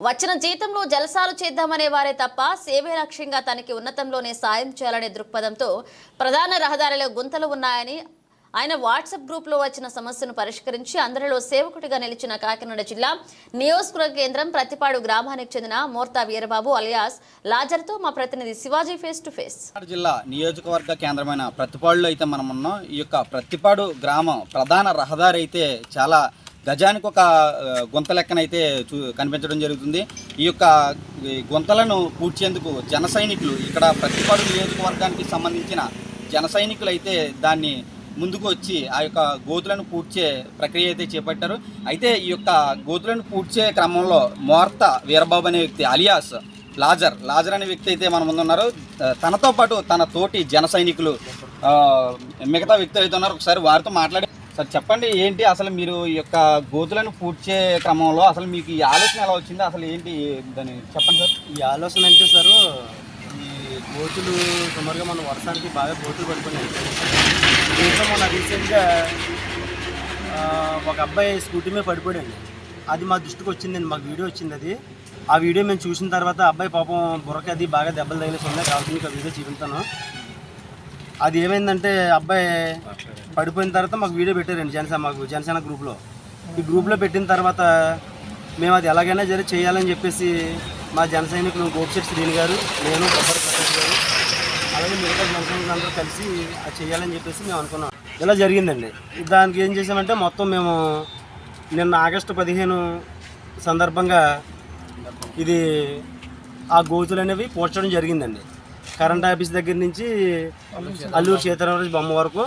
వచ్చిన జీతంలో జలసాలు చేద్దామనే వారే తప్ప సేవే లక్ష్యంగా తనకి ఉన్నతంలోనే సాయం చేయాలనే దృక్పథంతో ప్రధాన రహదారిలో గుంతలు ఉన్నాయని ఆయన వాట్సాప్ గ్రూప్లో వచ్చిన సమస్యను పరిష్కరించి అందరిలో సేవకుడిగా నిలిచిన కాకినాడ జిల్లా నియోజకవర్గ కేంద్రం ప్రతిపాడు గ్రామానికి చెందిన మోర్తా వీరబాబు అలియాస్ లాజర్తో మా ప్రతినిధి శివాజీ ఫేస్ టు ఫేస్. జిల్లా నియోజకవర్గ కేంద్రమైన ప్రతిపాడులో అయితే మనం ఉన్నాం. ఈ యొక్క ప్రతిపాడు గ్రామం ప్రధాన రహదారి అయితే చాలా గజానికి ఒక గుంత లెక్కనైతే చూ కనిపించడం జరుగుతుంది. ఈ యొక్క గుంతలను పూడ్చేందుకు జన సైనికులు ఇక్కడ ప్రతిపాడు నియోజకవర్గానికి సంబంధించిన జన సైనికులు అయితే దాన్ని ముందుకు వచ్చి ఆ యొక్క గోతులను పూడ్చే ప్రక్రియ అయితే చేపట్టారు. అయితే ఈ యొక్క గోతులను పూడ్చే క్రమంలో మోర్త వీరబాబు అనే వ్యక్తి అలియాస్ లాజర్ లాజర్ అనే వ్యక్తి అయితే మన ముందు ఉన్నారు. తనతో పాటు తన తోటి జన సైనికులు మిగతా వ్యక్తులు అయితే ఉన్నారు. ఒకసారి వారితో మాట్లాడి సార్ చెప్పండి ఏంటి అసలు మీరు ఈ యొక్క గోతులను పూడ్చే క్రమంలో అసలు మీకు ఈ ఆలోచన ఎలా వచ్చింది? అసలు ఏంటి దాన్ని చెప్పండి సార్. ఈ ఆలోచన అంటే సారు ఈ గోతులు సుమారుగా మన వర్షానికి బాగా గోతులు పడిపోయినాయి. దీంట్లో మన రీసెంట్గా ఒక అబ్బాయి స్కూటీ మీద పడిపోయాడు అది మా దృష్టికి వచ్చిందండి మాకు వీడియో వచ్చింది అది. ఆ వీడియో మేము చూసిన తర్వాత అబ్బాయి పాపం బుర్రకి అది బాగా దెబ్బలు తగిలేసి ఉన్నాయి కాబట్టి మీకు ఆ వీడియో చూపించాను. అది ఏమైందంటే అబ్బాయి పడిపోయిన తర్వాత మాకు వీడియో పెట్టారండి జనసేన మాకు జనసేన గ్రూప్లో. ఈ గ్రూప్లో పెట్టిన తర్వాత మేము అది ఎలాగైనా జరి చేయాలని చెప్పేసి మా జన సైనికులు గోపిశెట్టి శ్రీని గారు నేను కొబ్బరి ప్రకాష్ గారు అలాగే మిగతా జన సైనికులు అందరూ కలిసి అది చేయాలని చెప్పేసి మేము అనుకున్నాం. ఇలా జరిగిందండి. దానికి ఏం చేసామంటే మొత్తం మేము నిన్న ఆగస్టు పదిహేను సందర్భంగా ఇది ఆ గోతులు అనేవి పోడ్చడం జరిగిందండి. కరెంట్ ఆఫీస్ దగ్గర నుంచి అల్లూరు సీతారామరాజు బొమ్మ వరకు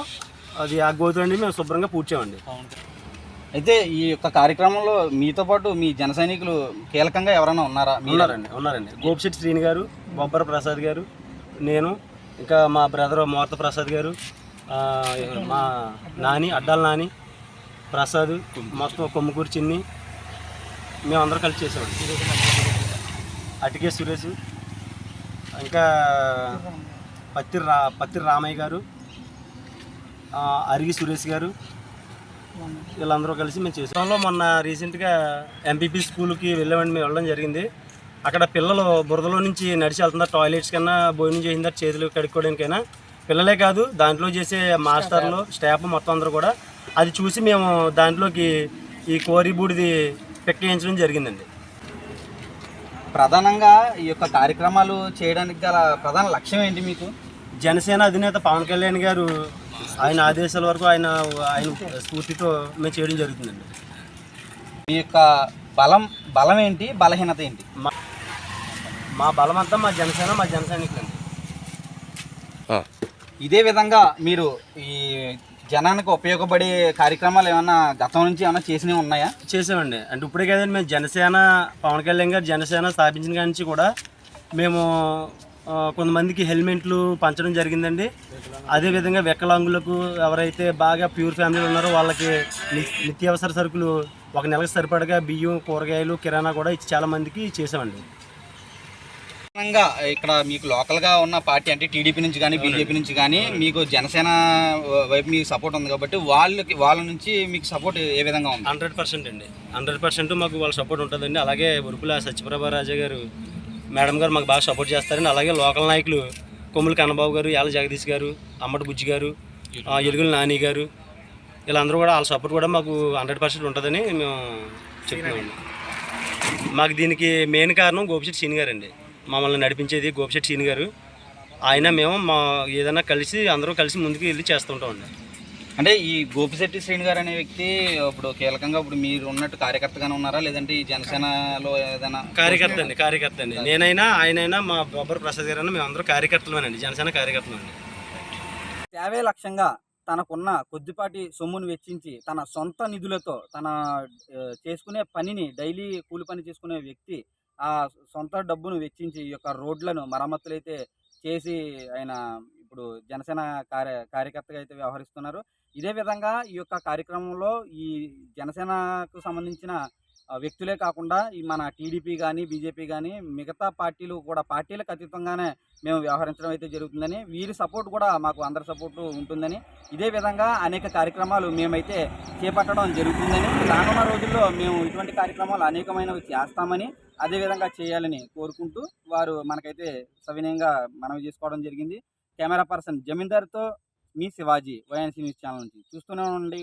అది ఆ గోతులు అనేవి మేము శుభ్రంగా పూడ్చామండి అయితే ఈ యొక్క కార్యక్రమంలో మీతో పాటు మీ జన సైనికులు కీలకంగా ఎవరైనా ఉన్నారా? ఉన్నారండి ఉన్నారండి. గోపిశెట్టి శ్రీని గారు బొబ్బర ప్రసాద్ గారు నేను ఇంకా మా బ్రదర్ మోర్త ప్రసాద్ గారు మా నాని అడ్డాల నాని ప్రసాద్ మొత్తం కొమ్ముకూరు చిన్ని మేమందరం కలిసి చేసామండి అటికే సురేష్ ఇంకా పత్తి రా పత్తి రామయ్య గారు అరిగి సురేష్ గారు వీళ్ళందరూ కలిసి మేము చేసాంలో మొన్న రీసెంట్గా ఎంపీపీ స్కూల్కి వెళ్ళామండి మేము వెళ్ళడం జరిగింది. అక్కడ పిల్లలు బురదలో నుంచి నడిచి వెళ్తున్నారు టాయిలెట్స్ కన్నా భోజనం చేసిన చేతులు కడుక్కోవడానికైనా. పిల్లలే కాదు దాంట్లో చేసే మాస్టర్లు స్టాఫ్ మొత్తం అందరూ కూడా. అది చూసి మేము దాంట్లోకి ఈ కోరి బూడిది పెట్టించడం జరిగిందండి. ప్రధానంగా ఈ యొక్క కార్యక్రమాలు చేయడానికి గల ప్రధాన లక్ష్యం ఏంటి మీకు? జనసేన అధినేత పవన్ కళ్యాణ్ గారు ఆయన ఆదేశాల వరకు ఆయన ఆయన స్ఫూర్తితో మేము చేయడం జరుగుతుందండి. మీ యొక్క బలం బలం ఏంటి? బలహీనత ఏంటి? మా మా బలం అంతా మా జనసేన మా జన సైనికులండి ఇదే విధంగా మీరు ఈ జనానికి ఉపయోగపడే కార్యక్రమాలు ఏమైనా గతం నుంచి ఏమైనా చేసినవి ఉన్నాయా? చేసామండి. అంటే ఇప్పుడే కదండి మేము జనసేన పవన్ కళ్యాణ్ గారు జనసేన స్థాపించిన కాడి నుంచి కూడా మేము ఆ, కొంతమందికి హెల్మెట్లు పంచడం జరిగిందండి. అదేవిధంగా వికలాంగులకు ఎవరైతే బాగా ప్యూర్ ఫ్యామిలీలు ఉన్నారో వాళ్ళకి ని- నిత్యావసర సరుకులు ఒక నెలకు సరిపడగా బియ్యం కూరగాయలు కిరాణా కూడా ఇచ్చి చాలామందికి చేసామండి. ప్రధానంగా ఇక్కడ మీకు లోకల్గా ఉన్న పార్టీ అంటే టీడీపీ నుంచి కానీ బీజేపీ నుంచి కానీ మీకు జనసేన వైపు మీకు సపోర్ట్ ఉంది కాబట్టి వాళ్ళకి వాళ్ళ నుంచి మీకు సపోర్ట్ ఏ విధంగా ఉంది? హండ్రెడ్ పర్సెంట్ అండి. హండ్రెడ్ పర్సెంట్ మాకు వాళ్ళ సపోర్ట్ ఉంటుందండి. అలాగే ఉరుపుల సత్యప్రభా రాజా గారు మేడం గారు మాకు బాగా సపోర్ట్ చేస్తారండి అలాగే లోకల్ నాయకులు కొమ్ముల కన్నబాబు గారు యాల జగదీష్ గారు అమ్మటి బుజ్జి గారు ఆ, ఎలుగుల నాని గారు వీళ్ళందరూ కూడా వాళ్ళ సపోర్ట్ కూడా మాకు హండ్రెడ్ పర్సెంట్ ఉంటుందని మేము చెప్తున్నామండి. మాకు దీనికి మెయిన్ కారణం గోపిశెట్టి సీని గారు అండి మమ్మల్ని నడిపించేది గోపిశెట్టి సీని గారు. ఆయన మేము మా ఏదైనా కలిసి అందరూ కలిసి ముందుకు వెళ్ళి చేస్తుంటామండి అంటే ఈ గోపిశెట్టి శ్రీని గారు అనే వ్యక్తి ఇప్పుడు కీలకంగా ఇప్పుడు మీరు ఉన్నట్టు కార్యకర్తగానే ఉన్నారా? లేదంటే ఈ జనసేనలో ఏదైనా కార్యకర్త అండి కార్యకర్త అండి. నేనైనా ఆయనైనా మా బొబ్బర్ ప్రసాద్ గారు మేము అందరూ కార్యకర్తలమేనండి జనసేన కార్యకర్తలండి సేవే లక్ష్యంగా తనకున్న కొద్దిపాటి సొమ్మును వెచ్చించి తన సొంత నిధులతో తన చేసుకునే పనిని డైలీ కూలి పని చేసుకునే వ్యక్తి ఆ సొంత డబ్బును వెచ్చించి ఈ యొక్క రోడ్లను మరమ్మతులు అయితే చేసి ఆయన ఇప్పుడు జనసేన కార్య కార్యకర్తగా అయితే వ్యవహరిస్తున్నారు. ఇదే విధంగా ఈ యొక్క కార్యక్రమంలో ఈ జనసేనకు సంబంధించిన వ్యక్తులే కాకుండా ఈ మన టీడీపీ కానీ బీజేపీ కానీ మిగతా పార్టీలు కూడా పార్టీలకు అతీతంగానే మేము వ్యవహరించడం అయితే జరుగుతుందని వీరి సపోర్ట్ కూడా మాకు అందరి సపోర్టు ఉంటుందని ఇదే విధంగా అనేక కార్యక్రమాలు మేమైతే చేపట్టడం జరుగుతుందని రానున్న రోజుల్లో మేము ఇటువంటి కార్యక్రమాలు అనేకమైనవి చేస్తామని అదేవిధంగా చేయాలని కోరుకుంటూ వారు మనకైతే సవినయంగా మనవి చేసుకోవడం జరిగింది. కెమెరా పర్సన్ జమీందార్తో మీ శివాజీ వైఎన్సీ న్యూస్ ఛానల్ నుంచి చూస్తూనే ఉండండి.